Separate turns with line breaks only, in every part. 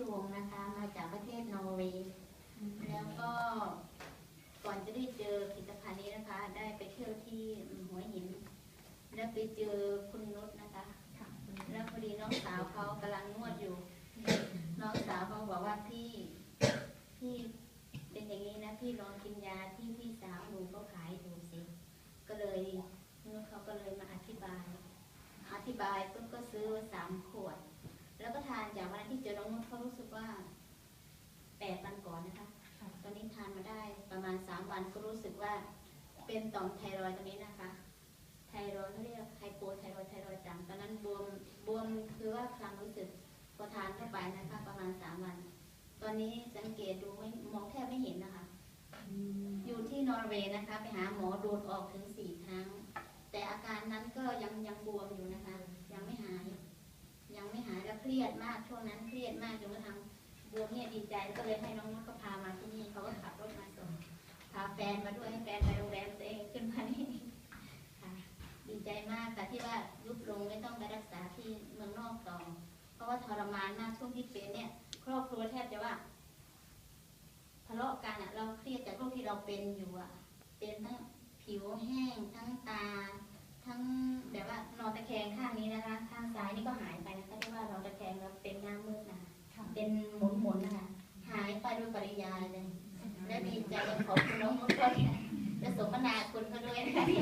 ชื่อวงนะคะมาจากประเทศนอร์เวย์แล้วก็ก่อนจะได้เจอผลิตภัณฑ์นี้นะคะ ได้ไปเที่ยวที่หัวหิน แล้วไปเจอคุณนุชนะคะแล้วพอดีน้องสาวเขากำลังนวดอยู่ น้องสาวเขาบอกว่าพี่พี่เป็นอย่างนี้นะพี่ลองกินยาที่พี่สาวหนูเขาขายดูสิก็เลยนุชเขาก็เลยมาอธิบาย อธิบายปุ๊บก็ซื้อสามขวด แล้วก็ทานจากวันนั้นที่เจอน้องนุชเขารู้สึก ว่าแปดวันก่อนนะคะ ตอนนี้ทานมาได้ประมาณสามวันก็รู้สึกว่าเป็นต่อมไทรอยด์ตรงนี้นะคะ ไทรอยด์เขาเรียกไฮโปไทรอยด์ไทรอยด์จำตอนนั้นบวมบวมคือว่าความรู้สึกพอทานเข้าไปนะคะ ประมาณสามวัน ตอนนี้สังเกตดูไม่มองแทบไม่เห็นนะคะ อยู่ที่นอร์เวย์นะคะ ไปหาหมอดูดออกถึงสี่ครั้ง แต่อาการนั้นก็ยังยังบวมอยู่นะคะ ยังไม่หาย ยังไม่หายแล้วเครียดมากช่วงนั้นเครียดมากจนกระทั่ง บวมเนี่ยดีใจก็เลยให้น้องนุชก็พามาที่นี่เขาก็ขับรถมาส่งพาแฟนมาด้วยให้แฟนไปโรงแรมตัวเองขึ้นมานี่ค่ะดีใจมากค่ะที่ว่ายุบลงไม่ต้องไปรักษาที่เมืองนอกต่อ เพราะว่าทรมานมากช่วงที่เป็นเนี่ย ครอบครัวแทบจะว่าทะเลาะกันอะเราเครียดจากโรคที่เราเป็นอยู่อะเป็นทั้งผิวแห้งทั้งตา ทั้งแบบว่านอนตะแคงข้างนี้นะคะ ข้างซ้ายนี่ก็หาย ยปริยายเลย และดีใจขอบคุณน้องมุกด้วยและสมนาคุณเขาด้วยนะคะได้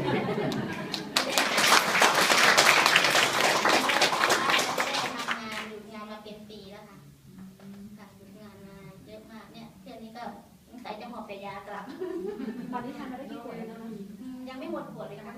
ทำงานหยุดงานมาเป็นปีแล้วค่ะค่ะหยุดงานมาเยอะมากเนี่ยเที่ยวนี้ก็สงสัยจะหอบแต่ยากลับ
ตอนนี้ทานมาได้กี่ขวดแล้วนะคะ
อืมยังไม่หมดขวดเลยนะคะ